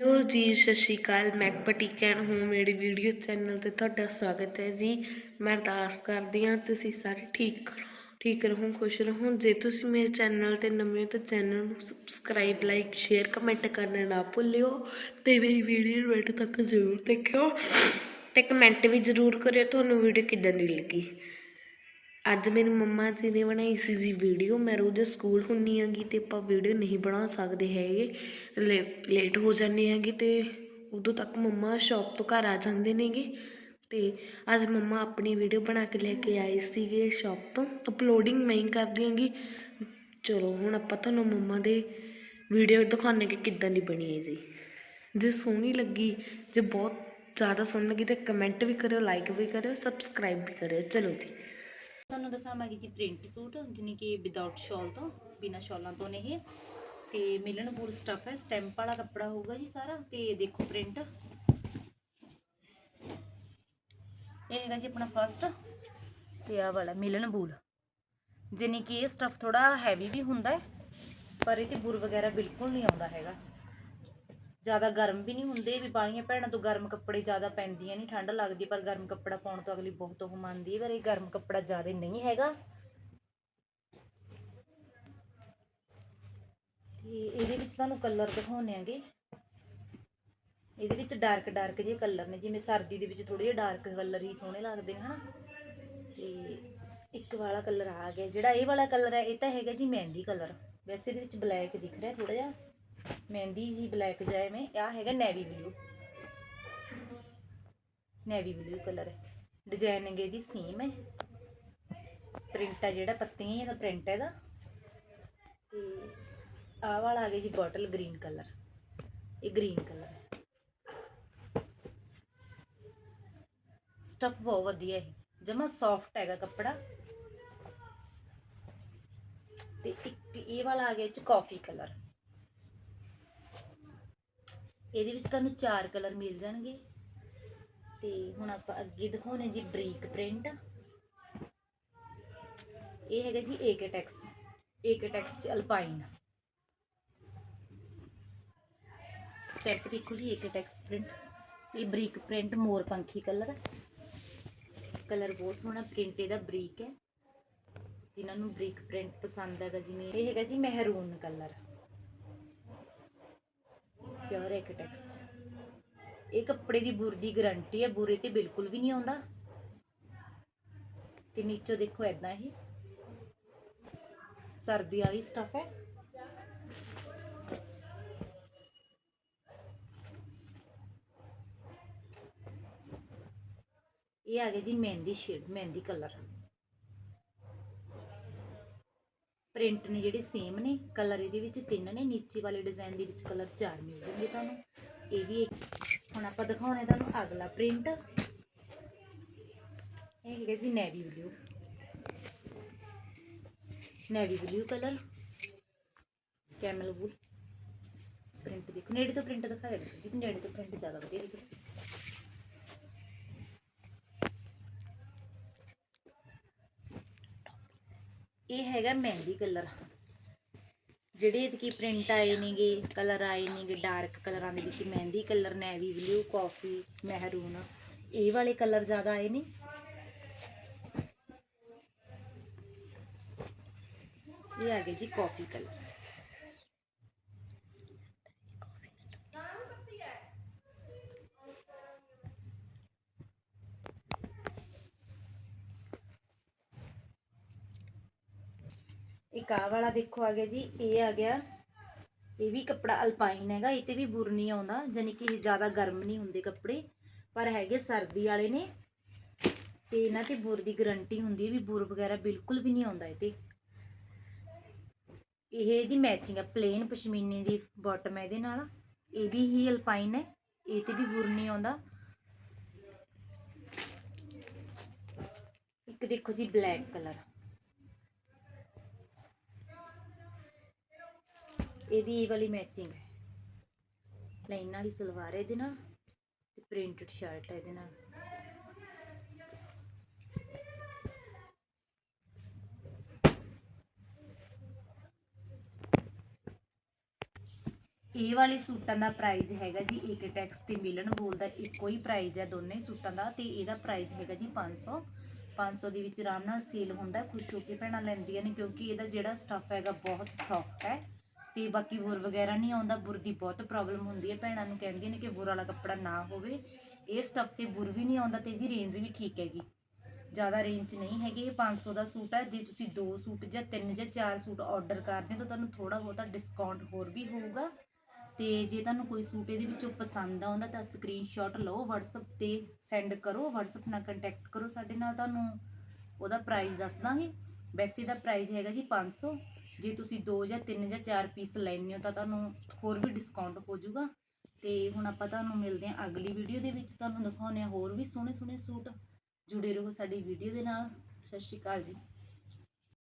Hello ji, ਸਤਿ ਸ਼੍ਰੀ ਅਕਾਲ। ਮੈਂ boutique and home homemade video channel ਤੇ ਤੁਹਾਡਾ ਸਵਾਗਤ ਹੈ ਜੀ। ਮੈਂ ਅਰਦਾਸ ਕਰਦੀ ਹਾਂ, ਤੁਸੀਂ ਸਾਰੇ ਠੀਕ ਠੀਕ ਰਹੋ, ਖੁਸ਼ ਰਹੋ। ਜੇ ਤੁਸੀਂ ਮੇਰੇ ਚੈਨਲ ਤੇ ਨਵੇਂ ਹੋ ਤਾਂ ਚੈਨਲ ਨੂੰ ਸਬਸਕ੍ਰਾਈਬ, ਲਾਈਕ, ਸ਼ੇਅਰ, ਕਮੈਂਟ ਕਰਨਾ ਨਾ ਭੁੱਲਿਓ ਤੇ ਮੇਰੀ ਵੀਡੀਓ ਨੂੰ ਐਡ ਤੱਕ ਜ਼ਰੂਰ ਦੇਖਿਓ ਤੇ ਕਮੈਂਟ ਵੀ ਜ਼ਰੂਰ ਕਰਿਓ, ਤੁਹਾਨੂੰ ਵੀਡੀਓ ਕਿੱਦਾਂ ਦੀ ਲੱਗੀ। ਅੱਜ ਮੇਰੀ ਮੰਮਾ ਜੀ ਨੇ ਬਣਾਈ ਸੀ ਜੀ ਵੀਡੀਓ। ਮੈਂ ਰੋਜ਼ ਸਕੂਲ ਹੁੰਨੀ ਆਂਗੀ ਤੇ ਆਪਾਂ ਵੀਡੀਓ ਨਹੀਂ ਬਣਾ ਸਕਦੇ ਹੈਗੇ। ਲੇ- ਲੇਟ ਹੋ ਜਾਂਦੇ ਆਂਗੇ ਤੇ ਉਦੋਂ ਤੱਕ ਮੰਮਾ ਸ਼ਾਪ ਤੋਂ ਘਰ ਆ ਜਾਂਦੇ ਨੇਗੇ। ਤੇ ਅੱਜ ਮੰਮਾ ਆਪਣੀ ਵੀਡੀਓ ਬਣਾ ਕੇ ਲੈ ਕੇ ਆਏ ਸੀਗੇ ਸ਼ਾਪ ਤੋਂ। ਅਪਲੋਡਿੰਗ ਮੈਂ ਹੀ ਕਰਦੀ ਆਂਗੀ ਚਲੋ, ਹੁਣ ਆਪਾਂ ਤੁਹਾਨੂੰ ਮੰਮਾ ਦੇ ਵੀਡੀਓ ਦਿਖਾਉਂਦੇ ਕਿ ਕਿੱਦਾਂ ਦੀ ਬਣੀ ਹੈ ਜੀ। ਜੇ ਸੋਹਣੀ ਲੱਗੀ, ਜੇ ਬਹੁਤ ਜ਼ਿਆਦਾ ਸੋਹਣੀ ਲੱਗੀ ਤੇ ਕਮੈਂਟ ਵੀ ਕਰਿਓ ਲਾਈਕ ਵੀ ਕਰਿਓ ਸਬਸਕ੍ਰਾਈਬ ਵੀ ਕਰਿਓ। ਚਲੋ ਜੀ। ਤੁਹਾਨੂੰ ਦਿਖਾਵਾਂਗੀ ਜੀ ਪ੍ਰਿੰਟ ਸੂਟ ਜਿਹਨੇ ਕਿ ਵਿਦਆਊਟ ਸ਼ਾਲ ਤੋਂ, ਬਿਨਾ ਸ਼ਾਲਾਂ ਤੋਂ ਨੇ ਇਹ। ਤੇ ਮਿਲਨ ਬੂਲ ਸਟਫ ਹੈ ਸਟੈਂਪ ਵਾਲਾ ਕੱਪੜਾ ਹੋਊਗਾ ਜੀ ਸਾਰਾ, ਤੇ ਦੇਖੋ ਪ੍ਰਿੰਟ। ਇਹ ਹੈਗਾ ਜੀ ਆਪਣਾ ਫਸਟ ਤੇ ਆਹ ਵਾਲਾ ਮਿਲਣ ਬੂਲ। ਜਿਹਨੇ ਕਿ ਇਹ ਸਟਫ ਥੋੜਾ ਹੈਵੀ ਵੀ ਹੁੰਦਾ ਹੈ, ਪਰ ਇਹ ਤੇ ਬੁਰ ਵਗੈਰਾ ਬਿਲਕੁਲ ਨਹੀਂ ਆਉਂਦਾ ਹੈਗਾ। ਜ਼ਿਆਦਾ ਗਰਮ ਵੀ ਨਹੀਂ ਹੁੰਦੇ, ਵੀ ਬਾਲੀਆਂ ਭੈਣਾਂ ਤੋਂ ਗਰਮ ਕੱਪੜੇ ਜ਼ਿਆਦਾ ਪੈਂਦੀਆਂ ਨਹੀਂ, ਠੰਡ ਲੱਗਦੀ ਪਰ ਗਰਮ ਕੱਪੜਾ ਪਾਉਣ ਤੋਂ ਅਗਲੀ ਬਹੁਤ ਉਹ ਮੰਨਦੀ ਹੈ, ਪਰ ਇਹ ਗਰਮ ਕੱਪੜਾ ਜ਼ਿਆਦਾ ਨਹੀਂ ਹੈਗਾ। ਤੇ ਇਹਦੇ ਵਿੱਚ ਤੁਹਾਨੂੰ ਕਲਰ ਦਿਖਾਉਣੇ ਆਂਗੇ। ਇਹਦੇ ਵਿੱਚ ਡਾਰਕ ਡਾਰਕ ਜਿਹੇ ਕਲਰ ਨੇ, ਜਿਵੇਂ ਸਰਦੀ ਦੇ ਵਿੱਚ ਥੋੜੇ ਜਿਹੇ ਡਾਰਕ ਕਲਰ ਹੀ ਸੋਹਣੇ ਲੱਗਦੇ ਨੇ, ਹਨਾ? ਤੇ ਇੱਕ ਵਾਲਾ ਕਲਰ ਆ ਗਿਆ, ਜਿਹੜਾ ਇਹ ਵਾਲਾ ਕਲਰ ਹੈ, ਇਹ ਤਾਂ ਹੈਗਾ ਜੀ ਮਹਿੰਦੀ ਕਲਰ ਵੈਸੇ ਇਹਦੇ ਵਿੱਚ ਬਲੈਕ ਦਿਖ ਰਿਹਾ ਥੋੜਾ ਜਿਹਾ। ਮਹਿੰਦੀ ਜੀ ਬਲੈਕ ਜਾਏ ਮੈਂ ਆ ਹੈਗਾ navy blue navy blue colour ਹੈ ਡਿਜ਼ਾਈਨਿੰਗ ਇਹਦੀ ਸੇਮ ਹੈ। ਪ੍ਰਿੰਟ ਆ ਜਿਹੜਾ ਪੱਤੀਆਂ ਦਾ ਪ੍ਰਿੰਟ ਹੈ ਇਹਦਾ। ਤੇ ਆਹ ਵਾਲਾ ਆ ਗਿਆ ਜੀ ਬੋਟਲ ਗ੍ਰੀਨ ਕਲਰ ਇਹ ਗ੍ਰੀਨ ਕਲਰ ਹੈ। ਸਟਫ ਬਹੁਤ ਵਧੀਆ ਹੈ। ਜਮਾ ਸੌਫਟ ਹੈਗਾ ਕੱਪੜਾ। ਤੇ ਇੱਕ ਇਹ ਵਾਲਾ ਆ ਗਿਆ ਇਹ ਚ ਕਾਫੀ ਕਲਰ ਇਹਦੇ ਵਿੱਚ ਤੁਹਾਨੂੰ ਚਾਰ ਕਲਰ ਮਿਲ ਜਾਣਗੇ। ਤੇ ਹੁਣ ਆਪਾਂ ਅੱਗੇ ਦਿਖਾਉਣੇ ਜੀ ਬਰੀਕ ਪ੍ਰਿੰਟ। ਇਹ ਹੈਗਾ ਜੀ ਏਕਟੈਕਸ ਏਕਟੈਕਸ ਚ ਅਲਪਾਈਨ। ਸਟੈਪ ਦੇਖੋ ਜੀ ਏਕਟੈਕਸ ਪ੍ਰਿੰਟ। ਇਹ ਬਰੀਕ ਪ੍ਰਿੰਟ, ਮੋਰ ਪੰਖੀ ਕਲਰ। ਕਲਰ ਬਹੁਤ ਸੋਹਣਾ ਪ੍ਰਿੰਟ, ਇਹਦਾ ਬਰੀਕ ਹੈ। ਜਿਨ੍ਹਾਂ ਨੂੰ ਬਰੀਕ ਪ੍ਰਿੰਟ ਪਸੰਦ ਹੈਗਾ, ਜਿਵੇਂ ਇਹ ਹੈਗਾ ਜੀ ਮਹਿਰੂਨ ਕਲਰ। ਪਿਓਰ ਐਕਟੈਕਸ ਇਹ ਕੱਪੜੇ ਦੀ ਬੁਰ ਦੀ ਗਾਰੰਟੀ ਹੈ, ਬੁਰੇ ਤੇ ਬਿਲਕੁਲ ਵੀ ਨਹੀਂ ਆਉਂਦਾ। ਤੇ ਨੀਚੇ ਦੇਖੋ ਐਦਾਂ ਇਹ ਸਰਦੀ ਵਾਲੀ ਸਟਫ ਹੈ। ਇਹ ਆ ਗਿਆ ਜੀ mehndi shade mehndi colour print ਨੇ ਜਿਹੜੇ ਸੇਮ ਨੇ ਕਲਰ ਇਹਦੇ ਵਿੱਚ ਤਿੰਨ ਨੇ, ਨੀਚੇ ਵਾਲੇ ਡਿਜ਼ਾਈਨ ਦੇ ਵਿੱਚ ਕਲਰ ਚਾਰ ਮਿਲ ਜਾਣਗੇ ਤੁਹਾਨੂੰ। ਇਹ ਵੀ ਇੱਕ- ਹੁਣ ਆਪਾਂ ਦਿਖਾਉਣੇ ਤੁਹਾਨੂੰ ਅਗਲਾ ਪ੍ਰਿੰਟ ਇਹ ਹੈਗਾ ਜੀ navy blue navy blue colour camel wool print ਦੇਖੋ, ਨੇੜੇ ਤੋਂ ਪ੍ਰਿੰਟ ਦਿਖਾ ਦੇ ਨੇੜੇ ਤੋਂ ਪ੍ਰਿੰਟ ਜ਼ਿਆਦਾ ਵਧੀਆ ਦਿਖਦਾ। ਇਹ ਹੈਗਾ ਮਹਿੰਦੀ ਕਲਰ। ਜਿਹੜੇ ਇਹਦੇ ਪ੍ਰਿੰਟ ਆਏ ਨੇਗੇ ਕਲਰ ਆਏ ਨੇਗੇ ਡਾਰਕ ਕਲਰਾਂ ਦੇ ਵਿੱਚ ਮਹਿੰਦੀ colour navy blue coffee maroon ਇਹ ਵਾਲੇ ਕਲਰ ਜ਼ਿਆਦਾ ਆਏ ਨੇ। ਇਹ ਆ ਗਏ ਜੀ ਕਾਫੀ ਕਲਰ ਇੱਕ ਆਹ ਵਾਲਾ ਦੇਖੋ ਆ ਗਿਆ ਜੀ, ਇਹ ਆ ਗਿਆ। ਇਹ ਵੀ ਕੱਪੜਾ ਅਲਪਾਈਨ ਹੈਗਾ, ਇਹ ਤੇ ਵੀ ਬੁਰ ਨਹੀਂ ਆਉਂਦਾ ਜਾਨੀ ਕਿ ਇਹ ਜ਼ਿਆਦਾ ਗਰਮ ਨਹੀਂ ਹੁੰਦੇ ਕੱਪੜੇ, ਪਰ ਹੈਗੇ ਸਰਦੀ ਵਾਲੇ ਨੇ। ਤੇ ਇਹਨਾਂ ਤੇ ਬੁਰ ਦੀ ਗਾਰੰਟੀ ਹੁੰਦੀ ਹੈ ਵੀ ਬੁਰ ਵਗੈਰਾ ਬਿਲਕੁਲ ਵੀ ਨਹੀਂ ਆਉਂਦਾ ਇਹ ਤੇ। ਇਹ ਇਹਦੀ ਮੈਚਿੰਗ ਹੈ ਪਲੇਨ ਪਸ਼ਮੀਨੇ ਦੀ ਬਾਟਮ ਹੈ ਇਹਦੇ ਨਾਲ। ਇਹ ਵੀ ਹੀ ਅਲਪਾਈਨ ਹੈ, ਇਹ ਤੇ ਵੀ ਬੁਰ ਨਹੀਂ ਆਉਂਦਾ। ਇੱਕ ਦੇਖੋ ਜੀ ਬਲੈਕ ਕਲਰ ਇਹਦੀ ਇਹ ਵਾਲੀ ਮੈਚਿੰਗ ਹੈ। ਲਾਈਨ ਵਾਲੀ ਸਲਵਾਰ ਹੈ ਇਹਦੇ ਨਾਲ ਤੇ ਪ੍ਰਿੰਟਡ ਸ਼ਰਟ ਹੈ ਇਹਦੇ ਨਾਲ। ਇਹ ਵਾਲੇ ਸੂਟਾਂ ਦਾ ਪ੍ਰਾਈਸ ਹੈਗਾ ਜੀ ਏਕਟੈਕਸ ਤੇ ਮਿਲਨ ਬੋਲ ਦਾ ਇੱਕੋ ਹੀ ਪ੍ਰਾਈਸ ਹੈ ਦੋਨੇ ਸੂਟਾਂ ਦਾ ਤੇ ਇਹਦਾ ਪ੍ਰਾਈਸ ਹੈਗਾ ਜੀ 500 500 ਦੇ ਵਿੱਚ ਆਰਾਮ ਨਾਲ ਸੇਲ ਹੁੰਦਾ, ਖੁਸ਼ ਹੋ ਕੇ ਭੈਣਾਂ ਲੈਂਦੀਆਂ ਨੇ ਕਿਉਂਕਿ ਇਹਦਾ ਜਿਹੜਾ ਸਟੱਫ ਹੈਗਾ ਬਹੁਤ ਸੌਫਟ ਹੈ। ਤੇ ਬਾਕੀ ਬੁਰ ਵਗੈਰਾ ਨਹੀਂ ਆਉਂਦਾ, ਬੁਰ ਦੀ ਬਹੁਤ ਪ੍ਰੋਬਲਮ ਹੁੰਦੀ ਹੈ। ਭੈਣਾਂ ਨੂੰ ਕਹਿੰਦੀਆਂ ਨੇ ਕਿ ਬੁਰ ਵਾਲਾ ਕੱਪੜਾ ਨਾ ਹੋਵੇ। ਇਹ ਸਟੱਫ ਤੇ ਬੁਰ ਵੀ ਨਹੀਂ ਆਉਂਦਾ ਤੇ ਇਹਦੀ ਰੇਂਜ ਵੀ ਠੀਕ ਹੈਗੀ। ਜ਼ਿਆਦਾ ਰੇਂਜ 'ਚ ਨਹੀਂ ਹੈਗੀ, ਇਹ 500 ਦਾ ਸੂਟ ਹੈ। ਜੇ ਤੁਸੀਂ ਦੋ ਸੂਟ ਜਾਂ ਤਿੰਨ ਜਾਂ ਚਾਰ ਸੂਟ ਆਰਡਰ ਕਰਦੇ ਹੋ ਤਾਂ ਤੁਹਾਨੂੰ ਥੋੜਾ ਬਹੁਤਾ ਡਿਸਕਾਊਂਟ ਹੋਰ ਵੀ ਹੋਊਗਾ। ਤੇ ਜੇ ਤੁਹਾਨੂੰ ਕੋਈ ਸੂਟ ਇਹਦੇ ਵਿੱਚੋਂ ਪਸੰਦ ਆਉਂਦਾ ਤਾਂ ਸਕਰੀਨਸ਼ਾਟ ਲਓ, WhatsApp ਤੇ ਸੈਂਡ ਕਰੋ। WhatsApp ਨਾਲ ਕੰਟੈਕਟ ਕਰੋ ਸਾਡੇ ਨਾਲ, ਤੁਹਾਨੂੰ ਉਹਦਾ ਪ੍ਰਾਈਸ ਦੱਸ ਦਾਂਗੇ। ਵੈਸੇ ਦਾ ਪ੍ਰਾਈਸ ਹੈਗਾ ਜੀ 500 ਜੇ ਤੁਸੀਂ ਦੋ ਜਾਂ ਤਿੰਨ ਜਾਂ ਚਾਰ ਪੀਸ ਲੈਣੇ ਹੋ ਤਾਂ ਤੁਹਾਨੂੰ ਹੋਰ ਵੀ ਡਿਸਕਾਊਂਟ ਹੋ ਜਾਊਗਾ ਤੇ ਹੁਣ ਆਪਾਂ ਤੁਹਾਨੂੰ ਮਿਲਦੇ ਹਾਂ ਅਗਲੀ ਵੀਡੀਓ ਦੇ ਵਿੱਚ, ਤੁਹਾਨੂੰ ਦਿਖਾਉਂਦੇ ਹਾਂ ਹੋਰ ਵੀ ਸੋਹਣੇ ਸੋਹਣੇ ਸੂਟ ਜੁੜੇ ਰਹੋ ਸਾਡੀ ਵੀਡੀਓ ਦੇ ਨਾਲ। ਸਤਿ ਸ਼੍ਰੀ ਅਕਾਲ ਜੀ।